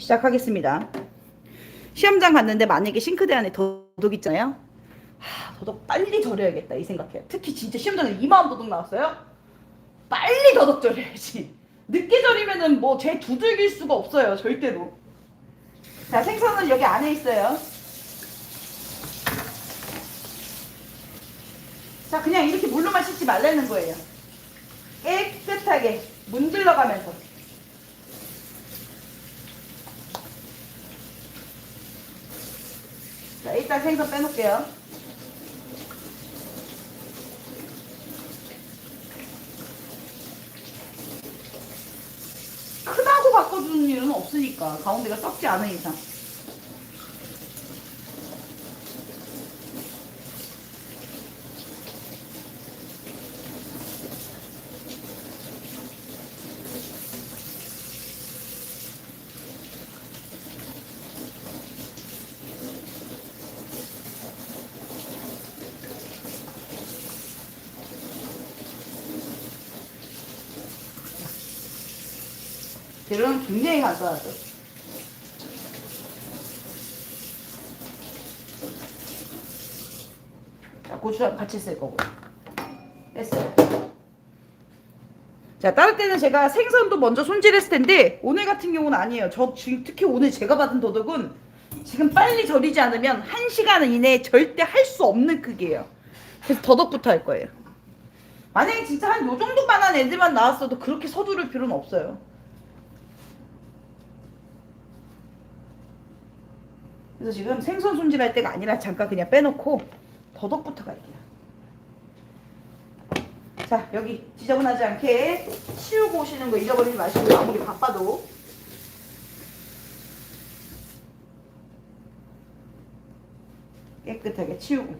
시작하겠습니다. 시험장 갔는데 만약에 싱크대 안에 도둑 있잖아요. 하, 도둑 빨리 절여야겠다 이 생각해요. 특히 진짜 시험장에 이마음 도둑 나왔어요. 빨리 도둑 절여야지. 늦게 절이면은 뭐 제 두들길 수가 없어요 절대로. 자 생선은 여기 안에 있어요. 자 그냥 이렇게 물로만 씻지 말라는 거예요. 깨끗하게 문질러 가면서. 자, 일단 생선 빼놓을게요. 크다고 바꿔주는 일은 없으니까 가운데가 썩지 않은 이상. 재료는 굉장히 간단하죠. 자, 고추랑 같이 쓸 거고요. 됐어요. 자, 다른 때는 제가 생선도 먼저 손질했을 텐데 오늘 같은 경우는 아니에요. 저 지금 특히 오늘 제가 받은 도둑은 지금 빨리 절이지 않으면 1시간 이내에 절대 할 수 없는 크기예요. 그래서 더덕부터 할 거예요. 만약에 진짜 한 요 정도만 한 애들만 나왔어도 그렇게 서두를 필요는 없어요. 그래서 지금 생선 손질할 때가 아니라 잠깐 그냥 빼놓고 더덕부터 갈게요. 자 여기 지저분하지 않게 치우고 오시는 거 잊어버리지 마시고 아무리 바빠도. 깨끗하게 치우고